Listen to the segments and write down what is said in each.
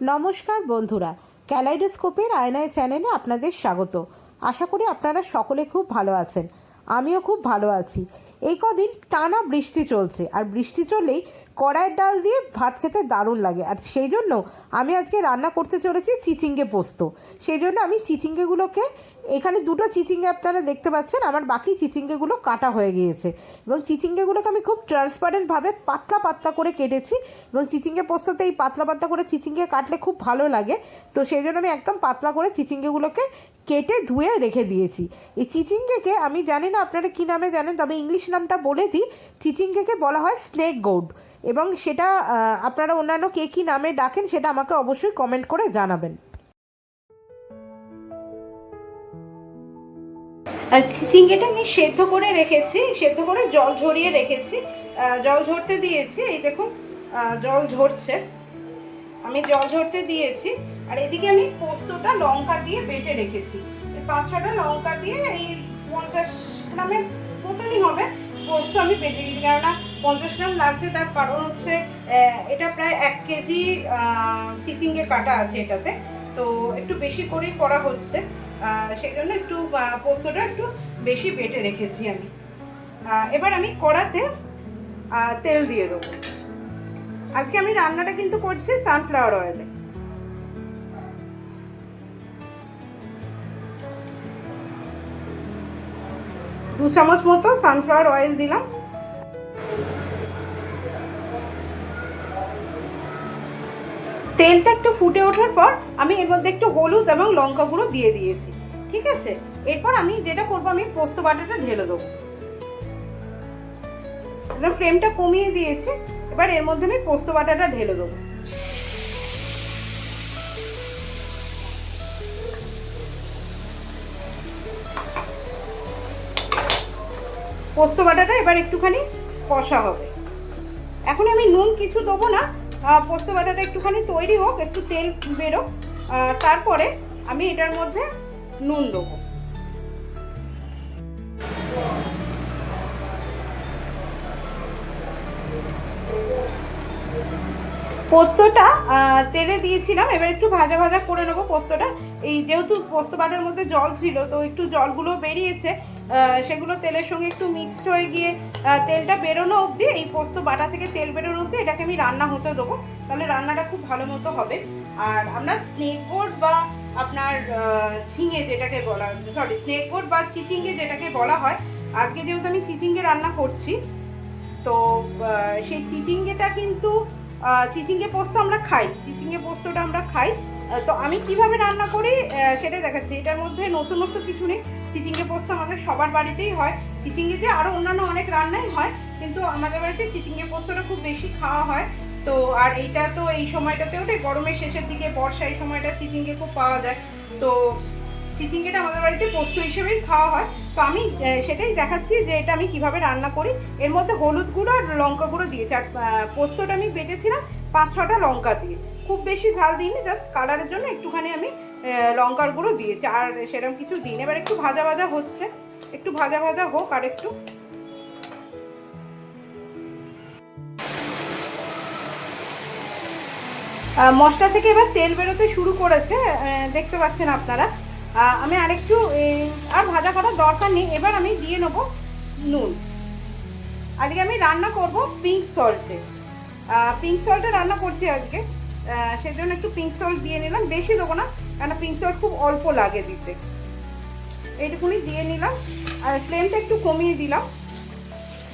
নমস্কার বন্ধুরা, ক্যালাইডোস্কোপের আয়নায় চ্যানেলে আপনাদের স্বাগত। আশা করি আপনারা সকলে খুব ভালো আছেন। আমিও খুব ভালো আছি। এই কদিন টানা বৃষ্টি চলছে, আর বৃষ্টি চললেই কড়াইয়ের ডাল দিয়ে ভাত খেতে দারুণ লাগে। আর সেই জন্য আমি আজকে রান্না করতে চলেছি চিচিঙ্গে পোস্ত। সেই জন্য আমি চিচিঙ্গেগুলোকে এখানে দুটো চিচিঙ্গে আপনারা দেখতে পাচ্ছেন, আমার বাকি চিচিঙ্গেগুলো কাটা হয়ে গিয়েছে। এবং চিচিঙ্গেগুলোকে আমি খুব ট্রান্সপারেন্টভাবে পাতলা পাতলা করে কেটেছি এবং চিচিঙ্গে পোস্ততে এই পাতলা পাতলা করে চিচিঙ্গে কাটলে খুব ভালো লাগে। তো সেই জন্য আমি একদম পাতলা করে চিচিঙ্গেগুলোকে কেটে ধুয়ে রেখে দিয়েছি। এই চিচিঙ্গেকে আমি জানি না আপনারা কী নামে জানেন, তবে ইংলিশ নামটা বলে দিই। চিচিঙ্গেকে বলা হয় স্নেক গোড এবং সেটা আপনারা অন্যান্য কে কী নামে ডাকেন সেটা আমাকে অবশ্যই কমেন্ট করে জানাবেন। চিচিঙ্গেটা আমি সেদ্ধ করে রেখেছি, সেদ্ধ করে জল ঝরিয়ে রেখেছি জল ঝরতে দিয়েছি, এই দেখুন জল ঝরছে। আমি জল ঝরতে দিয়েছি, আর এদিকে আমি পোস্তটা লঙ্কা দিয়ে বেটে রেখেছি। পাঁচ ছটা লঙ্কা দিয়ে এই পঞ্চাশ গ্রামের মতনই হবে, পোস্ত আমি বেটে রেখেছি। কেননা পঞ্চাশ গ্রাম লাগছে, তার কারণ হচ্ছে এটা প্রায় এক কেজি চিচিঙ্গে কাটা আছে এটাতে, তো একটু বেশি করেই করা হচ্ছে। সেই জন্য একটু পোস্তটা একটু বেশি বেটে রেখেছি আমি। এবার আমি কড়াতে তেল দিয়ে দেবো। আজকে আমি রান্নাটা কিন্তু করছি সানফ্লাওয়ার অয়েলে দু চামচ মতো সানফ্লাওয়ার অয়েল দিলাম। তেলটা একটু ফুটে ওঠার পর আমি এর মধ্যে একটু হলুদ এবং লঙ্কা গুঁড়ো দিয়ে দিয়েছি, ঠিক আছে? এরপর আমি যেটা করব, আমি পোস্ত বাটাটা ঢেলে দেবো। একদম ফ্লেমটা কমিয়ে দিয়েছি, এবার এর মধ্যে আমি পোস্ত বাটাটা ঢেলে দেবো। পোস্ত বাটাটা এবার একটুখানি কষা হবে। এখন আমি নুন কিছু দেবো না পোস্ত বাটাটা একটুখানি তৈরি হোক, একটু তেল বেরোক তারপরে আমি এটার মধ্যে নুন দেবো। পোস্তটা তেলে দিয়েছিলাম, এবার একটু ভাজা ভাজা করে নেব পোস্তটা। এই যেহেতু পোস্ত বাটার মধ্যে জল ছিল, তো একটু জলগুলো বেরিয়েছে সেগুলো তেলের সঙ্গে একটু মিক্সড হয়ে গিয়ে তেলটা বেরোনো অবধি, এই পোস্ত বাটা থেকে তেল বেরোনো অবধি, এটাকে আমি রান্না হতে দেবো। তাহলে রান্নাটা খুব ভালো মতো হবে। আর আমরা স্নেক বোর্ড বা আপনার ঝিঙে যেটাকে বলা সরি স্নেক বোর্ড বা চিচিঙ্গে যেটাকে বলা হয়, আজকে যেহেতু আমি চিচিঙ্গে রান্না করছি, তো সেই চিচিঙ্গেটা কিন্তু চিচিঙ্গে পোস্ত আমরা খাই। চিচিঙ্গে পোস্তটা আমরা খাই। তো আমি কীভাবে রান্না করি? সেটাই দেখাচ্ছি। এটার মধ্যে নতুনত্ব কিছু নেই। চিচিঙ্গে পোস্ত আমাদের সবার বাড়িতেই হয়। চিচিঙ্গে আরও অন্যান্য অনেক রান্নাই হয়, কিন্তু আমাদের বাড়িতে চিচিঙ্গে পোস্তটা খুব বেশি খাওয়া হয়। তো আর এইটা তো এই সময়টাতে ওঠে গরমের শেষের দিকে বর্ষা এই সময়টা চিচিঙ্গে খুব পাওয়া যায়। তো চিচিঙ্গেটা আমাদের বাড়িতে পোস্ত হিসেবেই খাওয়া হয়। তো আমি সেটাই দেখাচ্ছি যে এটা আমি কীভাবে রান্না করি। এর মধ্যে হলুদ গুঁড়ো আর লঙ্কা গুঁড়ো দিয়েছি। আর পোস্তটা আমি বেটেছিলাম পাঁচ ছটা লঙ্কা দিয়ে। খুব বেশি ঝাল দিইনি জাস্ট কালারের জন্য একটুখানি আমি লঙ্কার গুঁড়ো দিয়েছি। আর সেরকম কিছু দিন এবার একটু ভাজা ভাজা হচ্ছে। একটু ভাজা ভাজা হোক আর একটু। মশলা থেকে এবার তেল বেরোতে শুরু করেছে দেখতে পাচ্ছেন আপনারা। আমি আরেকটু আর ভাজা করার দরকার নেই। এবার আমি দিয়ে নেব নুন। আজকে আমি রান্না করব পিঙ্ক সল্টে পিঙ্ক সল্টে রান্না করছি আজকে। সেজন্য একটু পিঙ্ক সল্ট দিয়ে নিলাম। বেশি দেবো না কেন পিঙ্ক সল্ট খুব অল্প লাগে দিতে। এইটুকুনি দিয়ে নিলাম। আর ফ্লেমটা একটু কমিয়ে দিলাম।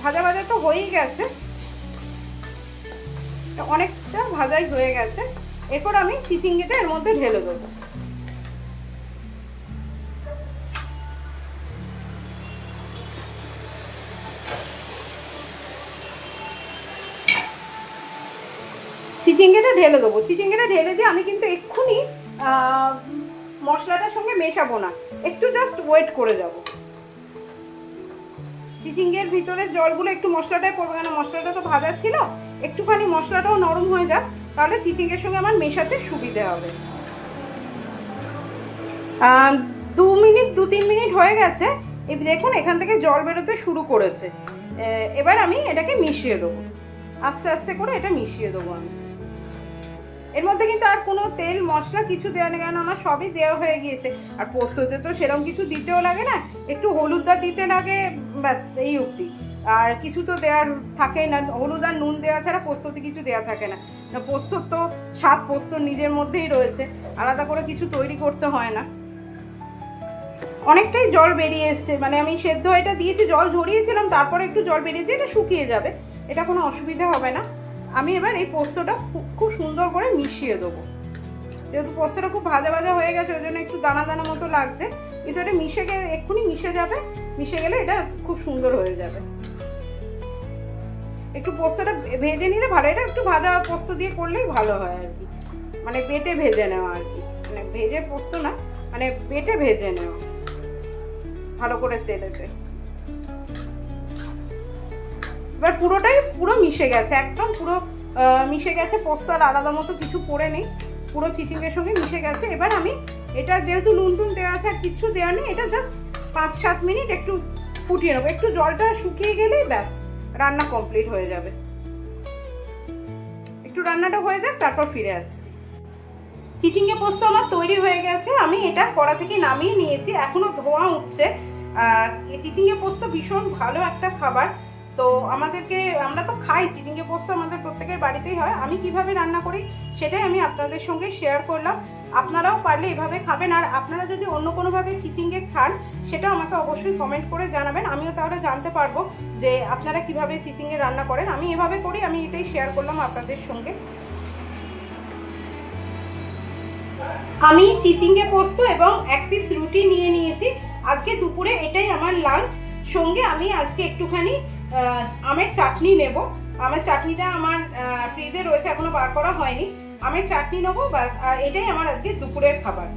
ভাজা ভাজা তো হয়েই গেছে। অনেকটা ভাজাই হয়ে গেছে। এরপর আমি চিচিঙ্গিটা এর মধ্যে ঢেলে দেবো। চিচিঙ্গেটা ঢেলে দেবো। চিচিঙ্গেটা ঢেলে দিয়ে আমি কিন্তু এক্ষুনি মশলাটার সঙ্গে মেশাবো না। একটু জাস্ট ওয়েট করে যাব। চিচিঙ্গের ভিতরে জলগুলো একটু মশলাটায় পড়বে কেন মশলাটা তো ভাজা ছিল। একটুখানি মশলাটাও নরম হয়ে যাক, তাহলে চিচিঙ্গের সঙ্গে আমার মেশাতে সুবিধে হবে। দু মিনিট, দু তিন মিনিট হয়ে গেছে। দেখুন, এখান থেকে জল বেরোতে শুরু করেছে। এবার আমি এটাকে মিশিয়ে দেবো। আস্তে আস্তে করে এটা মিশিয়ে দেবো আমি। এর মধ্যে কিন্তু আর কোনো তেল, মশলা কিছু দেওয়া নেই কারণ আমার সবই দেওয়া হয়ে গিয়েছে। আর পোস্ততে তো সেরকম কিছু দিতেও লাগে না, একটু হলুদটা দিতে লাগে, ব্যাস, এই অবধি। আর কিছু তো দেওয়ার থাকে না, হলুদ আর নুন দেওয়া ছাড়া পোস্ততে কিছু দেওয়া থাকে না, পোস্তর তো স্বাদ পোস্তর নিজের মধ্যেই রয়েছে, আলাদা করে কিছু তৈরি করতে হয় না। অনেকটাই জল বেরিয়ে এসছে মানে আমি সেদ্ধ এটা দিয়েছি, জল ঝরিয়েছিলাম, তারপরে একটু জল বেরিয়েছে, এটা শুকিয়ে যাবে, এটা কোনো অসুবিধা হবে না। আমি এবার এই পোস্তটা খুব সুন্দর করে মিশিয়ে দেবো। যেহেতু পোস্তটা খুব ভাজা ভাজা হয়ে গেছে, ওই জন্য একটু দানা দানা মতো লাগছে। কিন্তু এটা মিশে গেলে এক্ষুনি মিশে যাবে। মিশে গেলে এটা খুব সুন্দর হয়ে যাবে। একটু পোস্তটা ভেজে নিলে ভালো, এটা একটু ভাজা পোস্ত দিয়ে করলেই ভালো হয় আর কি। মানে বেটে ভেজে নেওয়া আর কি। মানে ভেজে পোস্ত না মানে বেটে ভেজে নেওয়া। ভালো করে তেলেতে। এবার পুরোটাই পুরো মিশে গেছে, একদম পুরো মিশে গেছে, পোস্তার আলাদা মতো কিছু পড়ে নেই, পুরো চিচিংয়ের সঙ্গে মিশে গেছে। এবার আমি এটা যেহেতু নুন টুন দেওয়া আছে আর কিছু দেওয়া নেই, এটা জাস্ট পাঁচ সাত মিনিট একটু ফুটিয়ে নেব। একটু জলটা শুকিয়ে গেলেই ব্যাস, রান্না কমপ্লিট হয়ে যাবে। একটু রান্নাটা হয়ে যাক, তারপর ফিরে আসছি। চিচিঙ্গে পোস্ত আমার তৈরি হয়ে গেছে, আমি এটা কড়া থেকে নামিয়ে নিয়েছি, এখনও ধোঁয়া উঠছে। চিচিঙ্গে পোস্ত ভীষণ ভালো একটা খাবার। তো আমাদেরকে, আমরা তো খাই, চিচিঙ্গে পোস্ত আমাদের প্রত্যেকের বাড়িতেই হয়। আমি কীভাবে রান্না করি সেটাই আমি আপনাদের সঙ্গে শেয়ার করলাম। আপনারাও পারলে এভাবে খাবেন, আর আপনারা যদি অন্য কোনোভাবে চিচিঙ্গে খান সেটা আমাকে অবশ্যই কমেন্ট করে জানাবেন। আমিও তাহলে জানতে পারব যে আপনারা কীভাবে চিচিঙ্গে রান্না করেন। আমি এভাবে করি, আমি এটাই শেয়ার করলাম আপনাদের সঙ্গে। আমি চিচিঙ্গে পোস্ত এবং এক পিস রুটি নিয়ে নিয়েছি। আজকে দুপুরে এটাই আমার লাঞ্চ সঙ্গে আমি আজকে একটুখানি আমের চাটনি নেব। আমের চাটনিটা আমার ফ্রিজে রয়েছে, এখনও বার করা হয়নি। আমের চাটনি নেব আর এটাই আমার আজকে দুপুরের খাবার।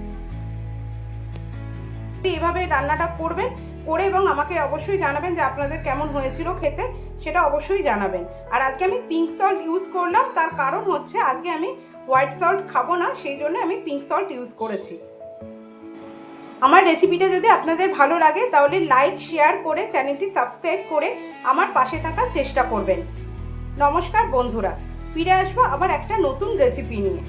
এভাবে রান্নাটা করবেন, করে এবং আমাকে অবশ্যই জানাবেন যে আপনাদের কেমন হয়েছিল খেতে, সেটা অবশ্যই জানাবেন। আর আজকে আমি পিঙ্ক সল্ট ইউজ করলাম, তার কারণ হচ্ছে আজকে আমি হোয়াইট সল্ট খাব না, সেই জন্য আমি পিঙ্ক সল্ট ইউজ করেছি। আমার রেসিপিটা যদি আপনাদের ভালো লাগে, তাহলে লাইক শেয়ার করে চ্যানেলটি সাবস্ক্রাইব করে আমার পাশে থাকার চেষ্টা করবেন। নমস্কার বন্ধুরা, ফিরে আসব আবার একটা নতুন রেসিপি নিয়ে।